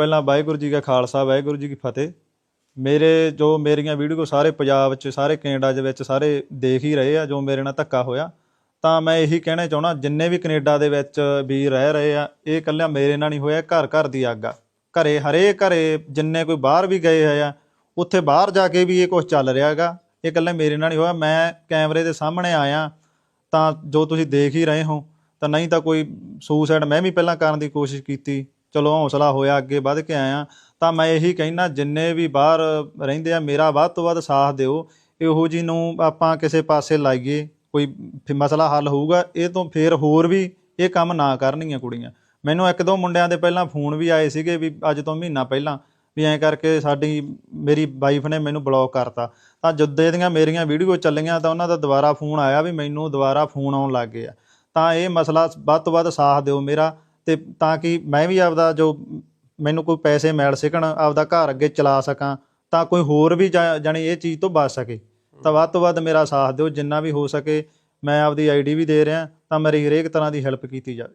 ਪਹਿਲਾਂ ਵਾਹਿਗੁਰੂ ਜੀ ਕਾ ਖਾਲਸਾ, ਵਾਹਿਗੁਰੂ ਜੀ ਕੀ ਫਤਿਹ। ਮੇਰੇ ਜੋ ਮੇਰੀਆਂ ਵੀਡੀਓ ਸਾਰੇ ਪੰਜਾਬ 'ਚ, ਸਾਰੇ ਕੈਨੇਡਾ ਦੇ ਵਿੱਚ ਸਾਰੇ ਦੇਖ ਹੀ ਰਹੇ ਆ, ਜੋ ਮੇਰੇ ਨਾਲ ਧੱਕਾ ਹੋਇਆ, ਤਾਂ ਮੈਂ ਇਹੀ ਕਹਿਣਾ ਚਾਹਣਾ ਜਿੰਨੇ ਵੀ ਕੈਨੇਡਾ ਦੇ ਵਿੱਚ ਵੀ ਰਹਿ ਰਹੇ ਆ, ਇਹ ਇਕੱਲਾ ਮੇਰੇ ਨਾਲ ਨਹੀਂ ਹੋਇਆ ਘਰ ਘਰ ਦੀ ਅੱਗ ਆ। ਘਰੇ ਹਰੇਕ ਘਰੇ ਜਿੰਨੇ ਕੋਈ ਬਾਹਰ ਵੀ ਗਏ ਹੋਏ ਆ, ਉੱਥੇ ਬਾਹਰ ਜਾ ਕੇ ਵੀ ਇਹ ਕੁਝ ਚੱਲ ਰਿਹਾ ਹੈਗਾ, ਇਹ ਇਕੱਲਾ ਮੇਰੇ ਨਾਲ ਨਹੀਂ ਹੋਇਆ। ਮੈਂ ਕੈਮਰੇ ਦੇ ਸਾਹਮਣੇ ਆਇਆ, ਤਾਂ ਜੋ ਤੁਸੀਂ ਦੇਖ ਹੀ ਰਹੇ ਹੋ, ਤਾਂ ਨਹੀਂ ਤਾਂ ਕੋਈ ਸੁਸਾਈਡ ਮੈਂ ਵੀ ਪਹਿਲਾਂ ਕਰਨ ਦੀ ਕੋਸ਼ਿਸ਼ ਕੀਤੀ ਚਲੋ ਹੌਸਲਾ ਹੋਇਆ, ਅੱਗੇ ਵੱਧ ਕੇ ਆਇਆ। ਤਾਂ ਮੈਂ ਇਹੀ ਕਹਿਣਾ ਜਿੰਨੇ ਵੀ ਬਾਹਰ ਰਹਿੰਦੇ ਆ, ਮੇਰਾ ਵੱਧ ਤੋਂ ਵੱਧ ਸਾਥ ਦਿਓ। ਇਹੋ ਜੀ ਨੂੰ ਆਪਾਂ ਕਿਸੇ ਪਾਸੇ ਲਾਈਏ, ਕੋਈ ਫਿਰ ਮਸਲਾ ਹੱਲ ਹੋਊਗਾ, ਇਹ ਤੋਂ ਫੇਰ ਹੋਰ ਵੀ ਇਹ ਕੰਮ ਨਾ ਕਰਨਗੀਆਂ ਕੁੜੀਆਂ। ਮੈਨੂੰ ਇੱਕ ਦੋ ਮੁੰਡਿਆਂ ਦੇ ਪਹਿਲਾਂ ਫੋਨ ਵੀ ਆਏ ਸੀਗੇ ਵੀ ਅੱਜ ਤੋਂ ਮਹੀਨਾ ਪਹਿਲਾਂ ਵੀ ਐਂ ਕਰਕੇ ਸਾਡੀ, ਮੇਰੀ ਵਾਈਫ ਨੇ ਮੈਨੂੰ ਬਲੌਕ ਕਰਤਾ। ਤਾਂ ਜਦੋਂ ਦੀਆਂ ਮੇਰੀਆਂ ਵੀਡੀਓ ਚੱਲੀਆਂ, ਤਾਂ ਉਹਨਾਂ ਦਾ ਦੁਬਾਰਾ ਫੋਨ ਆਇਆ ਵੀ ਮੈਨੂੰ ਦੁਬਾਰਾ ਫੋਨ ਆਉਣ ਲੱਗ ਗਏ ਆ ਤਾਂ ਇਹ ਮਸਲਾ ਵੱਧ ਤੋਂ ਵੱਧ ਸਾਥ ਦਿਓ ਮੇਰਾ। ਤੇ ਤਾਂ ਕਿ ਮੈਂ ਵੀ ਆਪਦਾ ਜੋ ਮੈਨੂੰ ਕੋਈ ਪੈਸੇ ਮਿਲ ਸਕਣ, ਆਪਦਾ ਘਰ ਅੱਗੇ ਚਲਾ ਸਕਾਂ, ਤਾਂ ਕੋਈ ਹੋਰ ਵੀ ਜਾ- ਜਾਣੀ ਇਹ ਚੀਜ਼ ਤੋਂ ਬਚ ਸਕੇ। ਤਾਂ ਵੱਧ ਤੋਂ ਵੱਧ ਮੇਰਾ ਸਾਥ ਦਿਓ, ਜਿੰਨਾ ਵੀ ਹੋ ਸਕੇ, ਮੈਂ ਆਪਦੀ ਆਈਡੀ ਵੀ ਦੇ ਰਿਹਾ, ਤਾਂ ਮੇਰੀ ਹਰੇਕ ਤਰ੍ਹਾਂ ਦੀ ਹੈਲਪ ਕੀਤੀ ਜਾਵੇ।